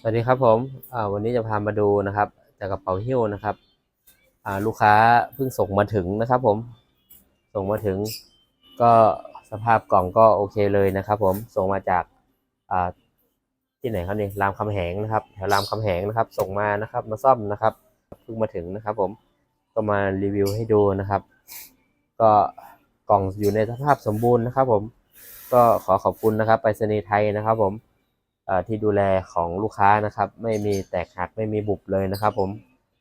สวัสดีครับผมวันนี้จะพามาดูนะครับจากกระเป๋าหิ้วนะครับลูกค้าเพิ่งส่งมาถึงนะครับผม ส่งมาถึงก็สภาพกล่องก็โอเคเลยนะครับผมส่งมาจากที่ไหนครับนี่รามคำแหงนะครับแถวรามคำแหงนะครับ ส่งมานะครับ มาซ่อมนะครับเพิ่งมาถึงนะครับ ผมก็มารีวิวให้ดูนะครับ ก็กล่องอยู่ในสภาพสมบูรณ์นะครับ ผมก็ขอขอบคุณนะครับไปรษณีย์ไทยนะครับ ผม ที่ดูแลของลูกค้านะครับ ไม่มีแตกหักไม่มีบุบเลยนะครับ ผม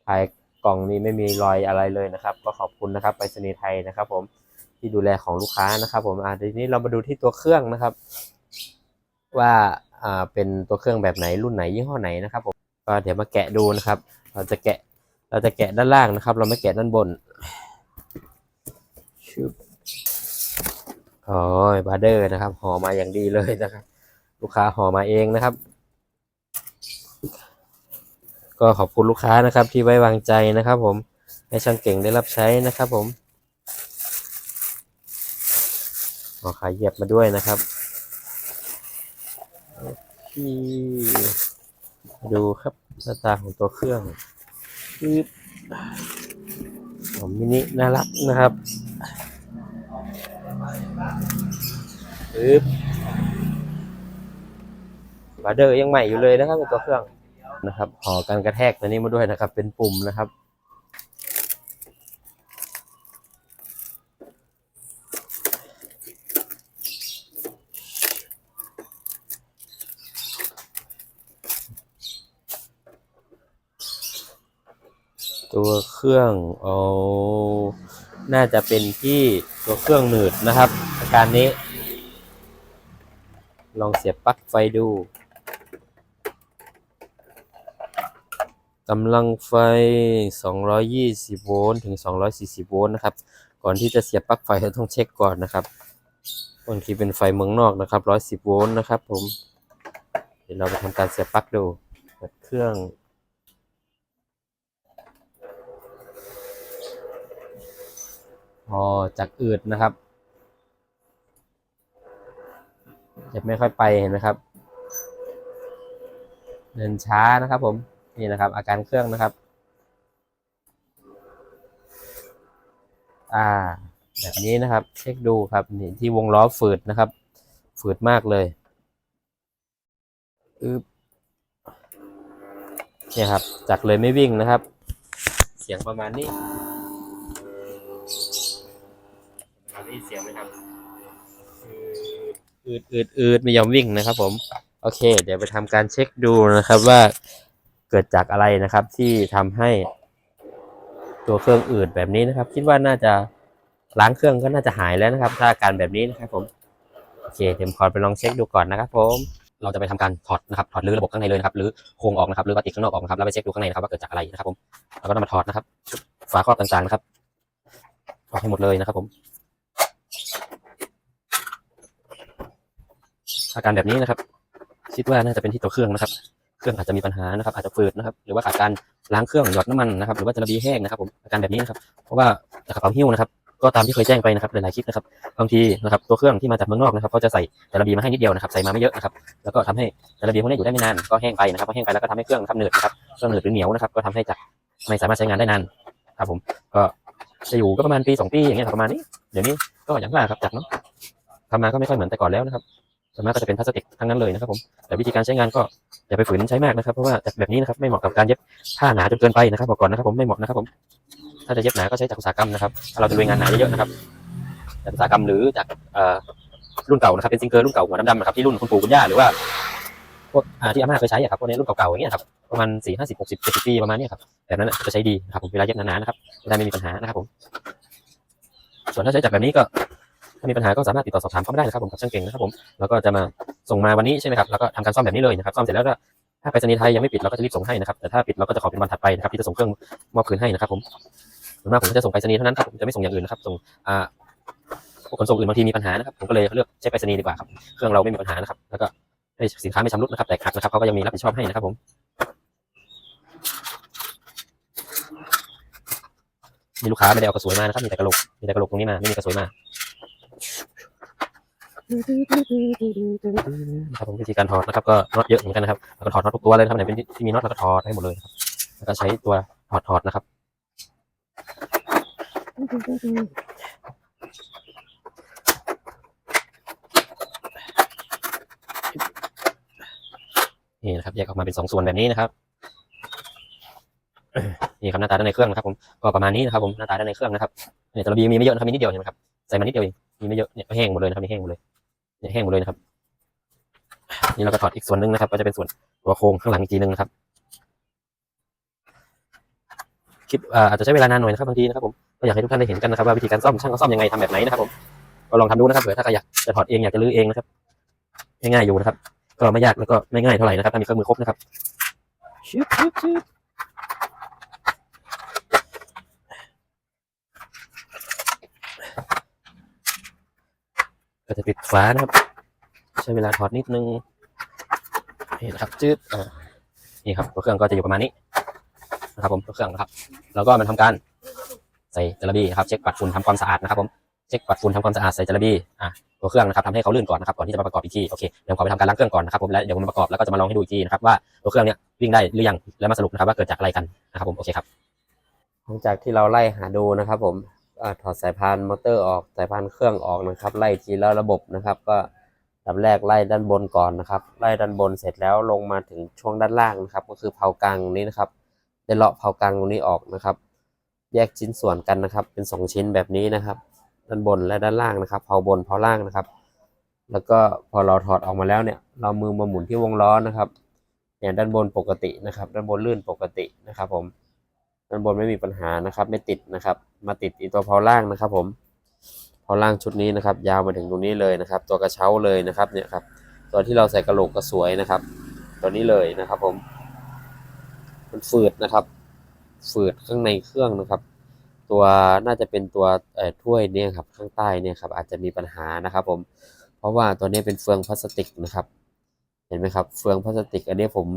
ภายกล่องนี้ไม่มีรอยอะไรเลยนะครับ ก็ขอบคุณนะครับไปรษณีย์ไทยนะครับ ผมที่ดูแลของลูกค้านะครับ ผมอ่าทีนี้เรามาดูที่ตัวเครื่องนะครับ ว่าอ่าเป็นตัวเครื่องแบบไหนรุ่นไหนยี่ห้อไหนนะครับ ผมก็เดี๋ยวมาแกะดูนะครับ เราจะแกะเราจะแกะด้านล่างนะครับ เราไม่แกะด้านบนชึบโอ้ยบาร์เดอร์นะครับห่อมาอย่างดีเลยนะครับ ลูกค้าห่อมาเองนะครับ ก็ขอบคุณลูกค้านะครับ ที่ไว้วางใจนะครับ ผมให้ช่างเก่งได้รับใช้นะครับผมขอขาเหยียบมาด้วยนะครับที่ดูครับหน้าตาของตัวเครื่องปึ๊บผมมินิน่ารักนะครับปึ๊บ บาร์เดอร์ยังใหม่อยู่เลยนะครับเป็นตัวเครื่องนะครับห่อกันกระแทกตัวนี้มาด้วยนะครับ เป็นปุ่มนะครับตัวเครื่องเอาน่าจะเป็นที่ตัวเครื่องหนืดนะครับ อาการนี้ ลองเสียบปลั๊กไฟดู กำลังไฟ 220 โวลต์ถึง 240 โวลต์นะครับ ก่อนที่จะเสียบปลั๊กไฟเราต้องเช็คก่อนนะครับบางทีเป็นไฟเมืองนอกนะครับ 110 โวลต์นะครับผม เดี๋ยวเราไปทำการเสียบปลั๊กดูเปิดเครื่องพอจากอืดนะครับจะไม่ค่อยไปเห็นไหมครับ เดินช้านะครับผม นี่นะครับ อาการเครื่องนะครับ อ่า แบบนี้นะครับ เช็คดูครับนี่ที่วงล้อฝืดนะครับ ฝืดมากเลยอึบเนี่ยครับ จากเลยไม่วิ่งนะครับ เสียงประมาณนี้ประมาณนี้เสียงไหมครับอืดอืดอืดไม่ยอมวิ่งนะครับ ผม โอเค เดี๋ยวไปทำการเช็คดูนะครับว่า เกิดจากอะไรนะครับ ที่ทำให้ตัวเครื่องอืดแบบนี้นะครับ คิดว่าน่าจะล้างเครื่องก็น่าจะหายแล้วนะครับ ถ้าอาการแบบนี้นะครับผมโอเคเดี๋ยวผมขอไปลองเช็คดูก่อนนะครับ ผมเราจะไปทำการถอดนะครับถอดรื้อระบบข้างในเลยนะครับหรือโครงออกนะครับหรือว่าติดข้างนอกออกนะครับแล้วไปเช็คดูข้างในนะครับว่าเกิดจากอะไรนะครับ ผมแล้วก็นำมาถอดนะครับ ฝาครอบต่างๆนะครับถอดให้หมดเลยนะครับ ผม อาการแบบนี้นะครับ คิดว่าน่าจะเป็นที่ตัวเครื่องนะครับ เครื่องอาจจะมีปัญหานะครับ อาจจะฝืดนะครับ หรือว่าขาดการล้างเครื่องหยอดน้ำมันนะครับ หรือว่าจะระบีแห้งนะครับ ผมอาการแบบนี้นะครับ เพราะว่าจากระเป๋าหิ้วนะครับ ก็ตามที่เคยแจ้งไปนะครับหลายๆคลิปนะครับ บางทีนะครับตัวเครื่องที่มาจากเมืองนอกนะครับเขาจะใส่แต่ระบีมาให้นิดเดียวนะครับ ใส่มาไม่เยอะนะครับ แล้วก็ทำให้แต่ระบีพวกนี้อยู่ได้ไม่นาน ก็แห้งไปนะครับพอแห้งไปแล้วก็ทำให้เครื่องนะครับหนืดนะครับ เครื่องหนืดหรือเหนียวนะครับ ก็ทำให้จากไม่สามารถใช้งานได้นานครับผมก็จะอยู่ก็ประมาณปีสองปีอย่างเงี้ยประมาณนี้เดี๋ยวนี้ก็อย่างว่าครับจากเนาะทำมาก็ไม่ค่อยเหมือนแต่ก่อนแล้วนะครับส่วนมากก็จะเป็นพลาสติกทั้งนั้นเลยนะครับผมแต่วิธีการใช้งานก็ อย่าไปฝืนใช้มากนะครับ เพราะว่าแบบนี้นะครับไม่เหมาะกับการเย็บผ้าหนาจนเกินไปนะครับบอกก่อนนะครับผมไม่เหมาะนะครับผมถ้าจะเย็บหนาก็ใช้จากอุตสาหกรรมนะครับถ้าเราจะลุยงานหนาเยอะๆนะครับจากอุตสาหกรรมหรือจากรุ่นเก่านะครับเป็นซิงเกิลรุ่นเก่าหัวดำๆนะครับที่รุ่นคุณปู่คุณย่าหรือว่าพวกที่อาม่าเคยใช้อะครับพวกนี้รุ่นเก่าๆอย่างเงี้ยครับประมาณสี่ห้าสิบหกสิบเจ็ดสิบปีประมาณนี้ครับแบบนั้นจะใช้ดีนะครับผมเวลาเย็บหนาๆนะครับจะได้ไม่มีปัญหานะครับผมส่วนถ้าใช้จากแบบนี้ก็ ถ้ามีปัญหาก็สามารถติดต่อสอบถามเขามาได้นะครับผมกับช่างเก่งนะครับผมแล้วก็จะมาส่งมาวันนี้ใช่ไหมครับแล้วก็ทำการซ่อมแบบนี้เลยนะครับซ่อมเสร็จแล้วก็ถ้าไปรษณีย์ไทยยังไม่ปิดเราก็จะรีบส่งให้นะครับแต่ถ้าปิดเราก็จะขอเป็นวันถัดไปนะครับที่จะส่งเครื่องมอบคืนให้นะครับผมส่วนมากผมก็จะส่งไปรษณีย์เท่านั้นครับผมจะไม่ส่งอย่างอื่นนะครับส่งอ่าพวกขนส่งอื่นบางทีมีปัญหานะครับผมก็เลยเลือกใช้ไปรษณีย์ดีกว่าครับเครื่องเราไม่มีปัญหานะครับแล้วก็ให้สินค้าไม่ชำรุดนะครับแตกหักนะครับเขาก็ยังมีรับผิดชอบให้นะครับผมมีลูกค้าไม่ได้เอากระสวยมานะครับมีแต่กระโหลกมีแต่กระโหลกตรงนี้มาไม่มีกระสวยมา ครับผมวิธีการถอดนะครับก็น็อตเยอะเหมือนกันนะครับแล้วก็ถอดน็อตทุกตัวเลยนะครับไหนเป็นที่มีน็อตเราก็ถอดให้หมดเลยนะครับแล้วก็ใช้ตัวถอดถอดนะครับนี่นะครับแยกออกมาเป็นสองส่วนแบบนี้นะครับนี่ครับหน้าตาด้านในเครื่องนะครับผมก็ประมาณนี้นะครับผมหน้าตาด้านในเครื่องนะครับเนี่ยจระบีมีไม่เยอะนะครับมีนิดเดียวเห็นไหมครับใส่มานิดเดียวเอง มีไม่เยอะเนี่ยก็แห้งหมดเลยนะครับนี่แห้งหมดเลยเนี่ยแห้งหมดเลยนะครับนี่เราก็ถอดอีกส่วนหนึ่งนะครับ ก็จะเป็นส่วนตัวโครงข้างหลังอีกทีหนึงนะครับคลิปอ่าอาจจะใช้เวลานานหน่อยนะครับบางทีนะครับผมก็อยากให้ทุกท่านได้เห็นกันนะครับว่าวิธีการซ่อมช่างเขาซ่อมยังไงทำแบบไหนนะครับผมก็ลองทำดูนะครับเผื่อถ้าใครอยากจะถอดเองอยากจะรื้อเองนะครับง่ายๆอยู่นะครับ ก็ไม่ยากแล้วก็ไม่ง่ายเท่าไหร่นะครับถ้ามีเครื่องมือครบนะครับชึบชึบชึบก็ จะปิดฝานะครับ ใช้เวลาถอดนิดนึงนี่นะครับจืดอ่านี่ครับตัวเครื่องก็จะอยู่ประมาณนี้นะครับผมตัวเครื่องนะครับ แล้วก็มันทำการใส่จระบีนะครับเช็คปัดฝุ่นทำความสะอาดนะครับผมเช็คปัดฝุ่นทำความสะอาดใส่จระบีอะตัวเครื่องนะครับทำให้เขาลื่นก่อนนะครับก่อนที่จะมาประกอบอีกทีโอเคเดี๋ยวขอไปทำการล้างเครื่องก่อนนะครับผมแล้วเดี๋ยวผมมาประกอบแล้วก็จะมาลองให้ดูอีกทีนะครับว่าตัวเครื่องเนี้ยวิ่งได้หรือยังแล้วมาสรุปนะครับว่าเกิดจากอะไรกันนะครับผมโอเคครับหลังจากที่เราไล่หาดูนะครับผม ถอดสายพานมอเตอร์ออกสายพานเครื่องออกนะครับ ไล่ทีละระบบนะครับ ก็ลำแรกไล่ด้านบนก่อนนะครับ ไล่ด้านบนเสร็จแล้วลงมาถึงช่วงด้านล่างนะครับ ก็คือเผากลางนี้นะครับได้เลาะเผากลางตรงนี้ออกนะครับ แยกชิ้นส่วนกันนะครับ เป็นสองชิ้นแบบนี้นะครับ ด้านบนและด้านล่างนะครับ เผาบนเผาล่างนะครับ แล้วก็พอเราถอดออกมาแล้วเนี่ยเรามือมาหมุนที่วงล้อนะครับเนี่ยด้านบนปกตินะครับ ด้านบนลื่นปกตินะครับผม ด้านบนไม่มีปัญหานะครับ ไม่ติดนะครับ มาติดอีตัวเพาล่างนะครับ ผมเพาล่างชุดนี้นะครับ ยาวมาถึงตรงนี้เลยนะครับ ตัวกระเช้าเลยนะครับเนี่ยครับตัวที่เราใส่กระโหลกก็สวยนะครับ ตัวนี้เลยนะครับ ผม มันฝืดนะครับ ฝืดข้างในเครื่องนะครับ ตัวน่าจะเป็นตัวถ้วยเนี่ยครับ ข้างใต้เนี่ยครับ อาจจะมีปัญหานะครับ ผม เพราะว่าตัวนี้เป็นเฟืองพลาสติกนะครับ เห็นไหมครับ เฟืองพลาสติก อันนี้ผม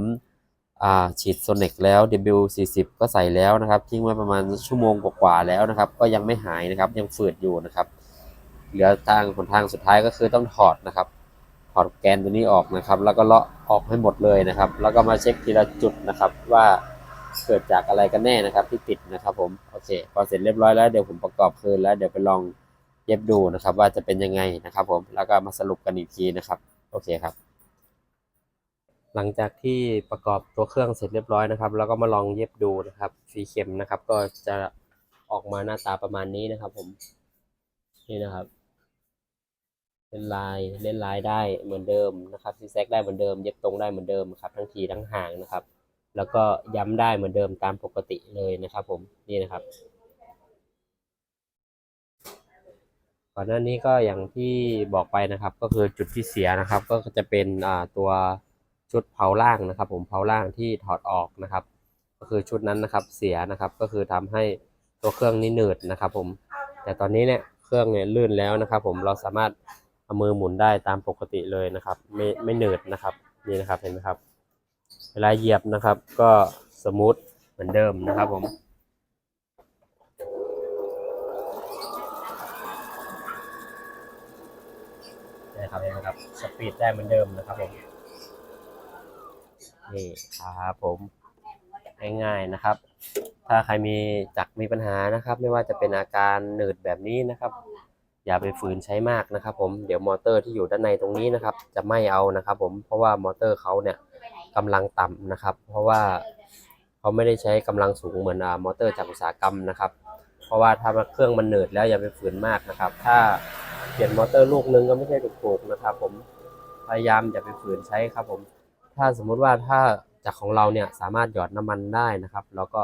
ฉีดโซนิกแล้ว W40 ก็ใส่แล้วนะครับทิ้งไว้ประมาณชั่วโมงกว่าๆแล้วนะครับ ก็ยังไม่หายนะครับยังฝืดอยู่นะครับเหลือทางหนทางสุดท้ายก็คือต้องถอดนะครับ ถอดแกนตัวนี้ออกนะครับ แล้วก็เลาะออกให้หมดเลยนะครับ แล้วก็มาเช็คทีละจุดนะครับว่าเกิดจากอะไรกันแน่นะครับที่ติดนะครับ ผมโอเคพอเสร็จเรียบร้อยแล้วเดี๋ยวผมประกอบคืนแล้วเดี๋ยวไปลองเย็บดูนะครับ ว่าจะเป็นยังไงนะครับ ผมแล้วก็มาสรุปกันอีกทีนะครับ โอเคครับ หลังจากที่ประกอบตัวเครื่องเสร็จเรียบร้อยนะครับ แล้วก็มาลองเย็บดูนะครับสีเข็มนะครับ ก็จะออกมาหน้าตาประมาณนี้นะครับ ผมนี่นะครับเป็นลายเล่นลายได้เหมือนเดิมนะครับซีแซกได้เหมือนเดิมเย็บตรงได้เหมือนเดิมครับ ทั้งทีทั้งห่างนะครับ แล้วก็ย้ำได้เหมือนเดิมตามปกติเลยนะครับ ผมนี่นะครับก่อนหน้านี้ก็อย่างที่บอกไปนะครับ ก็คือจุดที่เสียนะครับ ก็จะเป็นตัว ชุดเผาล่างนะครับ ผมเผาล่างที่ถอดออกนะครับ ก็คือชุดนั้นนะครับเสียนะครับ ก็คือทำให้ตัวเครื่องนี้หนืดนะครับ ผม แต่ตอนนี้เนี่ยเครื่องเนี่ยลื่นแล้วนะครับ ผมเราสามารถเอามือหมุนได้ตามปกติเลยนะครับ ไม่ไม่หนืดนะครับนี่นะครับเห็นไหมครับ เวลาเหยียบนะครับ ก็สมูทเหมือนเดิมนะครับ ผมนะครับเห็นไหมครับสปีดได้เหมือนเดิมนะครับผม นี่ครับผมง่ายๆนะครับ ถ้าใครมีจักรมีปัญหานะครับ ไม่ว่าจะเป็นอาการหนืดแบบนี้นะครับ อย่าไปฝืนใช้มากนะครับ ผมเดี๋ยวมอเตอร์ที่อยู่ด้านในตรงนี้นะครับ จะไม่เอานะครับ ผมเพราะว่ามอเตอร์เขาเนี่ยกำลังต่ำนะครับ เพราะว่าเขาไม่ได้ใช้กำลังสูงเหมือนอมอเตอร์จากอุตสาหกรรมนะครับ เพราะว่าถ้าเครื่องมันเหนืดแล้วอย่าไปฝืนมากนะครับ ถ้าเปลี่ยนมอเตอร์ลูกนึงก็ไม่ใช่ถูกๆนะครับ ผมพยายามอย่าไปฝืนใช้ครับผม ถ้าสมมุติว่าถ้าจากของเราเนี่ยสามารถหยอดน้ำมันได้นะครับ แล้วก็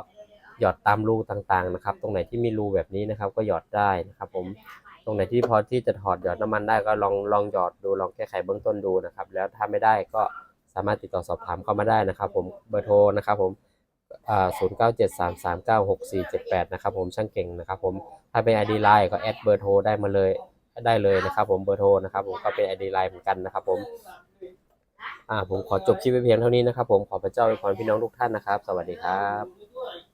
หยอดตามรูต่างๆนะครับ ตรงไหนที่มีรูแบบนี้นะครับ ก็หยอดได้นะครับ ผมตรงไหนที่พอที่จะถอดหยอดน้ำมันได้ก็ลองลองหยอดดูลองแก้ไขเบื้องต้นดูนะครับ แล้วถ้าไม่ได้ก็สามารถติดต่อสอบถามเข้ามาได้นะครับ ผมเบอร์โทรนะครับผมศูนย์เก้าเจ็ดสามสามเก้าหกสี่เจ็ดแปดนะครับผมช่างเก่งนะครับผมถ้าเป็น ID Line ก็แอดเบอร์โทรได้มาเลยได้เลยนะครับ ผมเบอร์โทรนะครับ ผมก็เป็น ID Line เหมือนกันนะครับ ผม อ่าผมขอจบคลิปไว้เพียงเท่านี้นะครับผมขอพระเจ้าอวยพรพี่น้องทุกท่านนะครับ สวัสดีครับ